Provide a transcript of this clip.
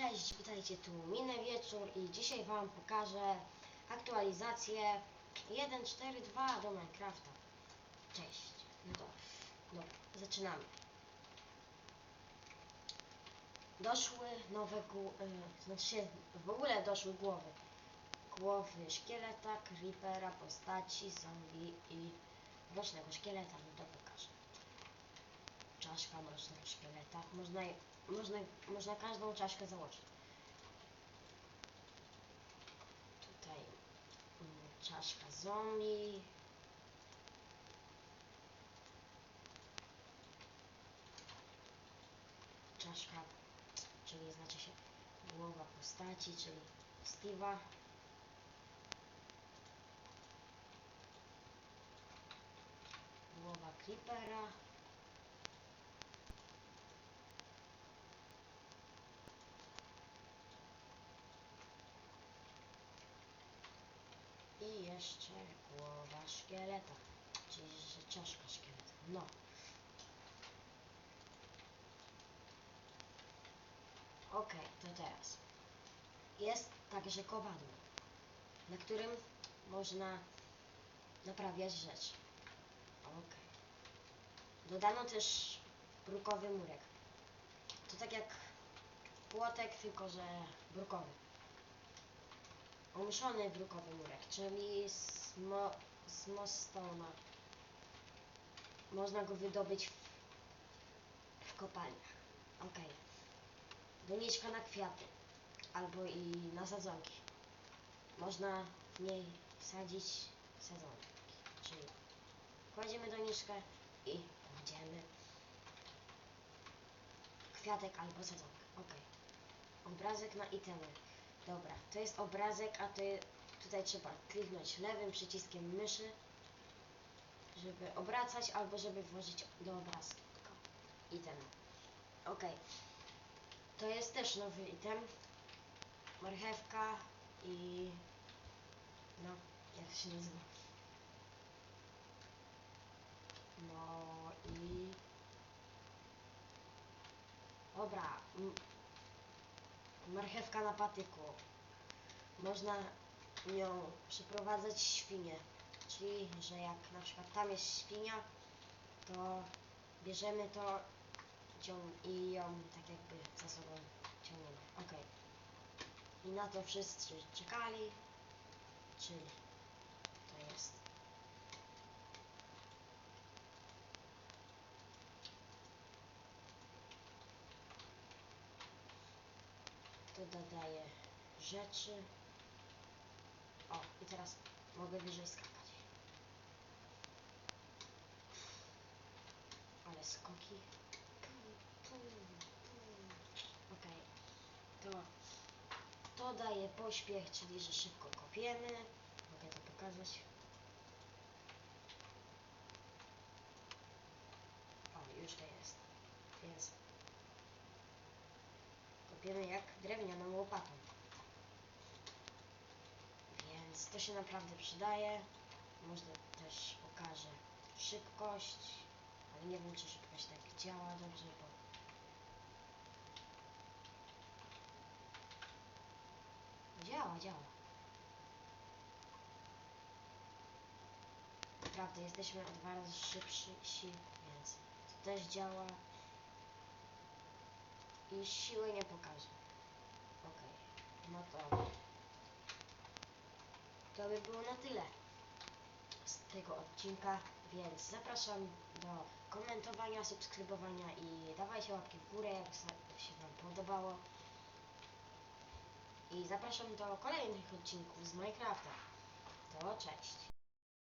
cześć, witajcie tu Minę Wieczór i dzisiaj Wam pokażę aktualizację 1.4.2 do Minecrafta. Cześć. No to, dobra, zaczynamy. Doszły nowe, gł- y, znaczy w ogóle doszły głowy. Głowy szkieleta, creepera, postaci, zombie i mrocznego szkieleta, no to pokażę czaszka mrocznego szkieleta. Można, je- można, można każdą czaszkę założyć. Tutaj mm, czaszka zombie. Czaszka, czyli znaczy się głowa postaci, czyli Steve'a. Głowa Creepera. I jeszcze głowa szkieleta, czyli że czaszka szkieleta. No. Okej, to teraz. Jest także kowadło, na którym można naprawiać rzeczy. Okej. Dodano też brukowy murek. To tak jak płotek, tylko że brukowy umieszczony brukowy murek, czyli z, mo, z mostona. Można go wydobyć w, w kopalniach. Ok. Doniczka na kwiaty albo i na sadzonki. Można w niej wsadzić sadzonki. Czyli kładziemy doniczkę i kładziemy kwiatek albo sadzonkę. Ok. Obrazek na itemy. Dobra, to jest obrazek, a to tutaj trzeba kliknąć lewym przyciskiem myszy, żeby obracać albo żeby włożyć do obrazka item. Ok. To jest też nowy item. Marchewka i... No, jak to się nazywa? No i... Dobra. Marchewka na patyku. Można nią przyprowadzać świnie. Czyli, że jak na przykład tam jest świnia, to bierzemy to i ją tak jakby za sobą ciągniemy. Ok. I na to wszyscy czekali. Czyli to jest. To dodaje rzeczy. O, i teraz mogę wyżej skakać. Ale skoki. Okej. To, to daje pośpiech, czyli że szybko kopiemy. Mogę to pokazać. O, już to jest. Jest. Kopiemy jak drewnianą łopatą. Więc to się naprawdę przydaje. Można też pokażę szybkość, ale nie wiem czy szybkość tak działa dobrze, bo działa, działa. Naprawdę jesteśmy dwa razy szybsi, więc to też działa. I siły nie pokażę. Okej, no to to by było na tyle z tego odcinka, więc zapraszam do komentowania, subskrybowania i dawajcie łapki w górę, jak się Wam podobało. I zapraszam do kolejnych odcinków z Minecrafta. To cześć!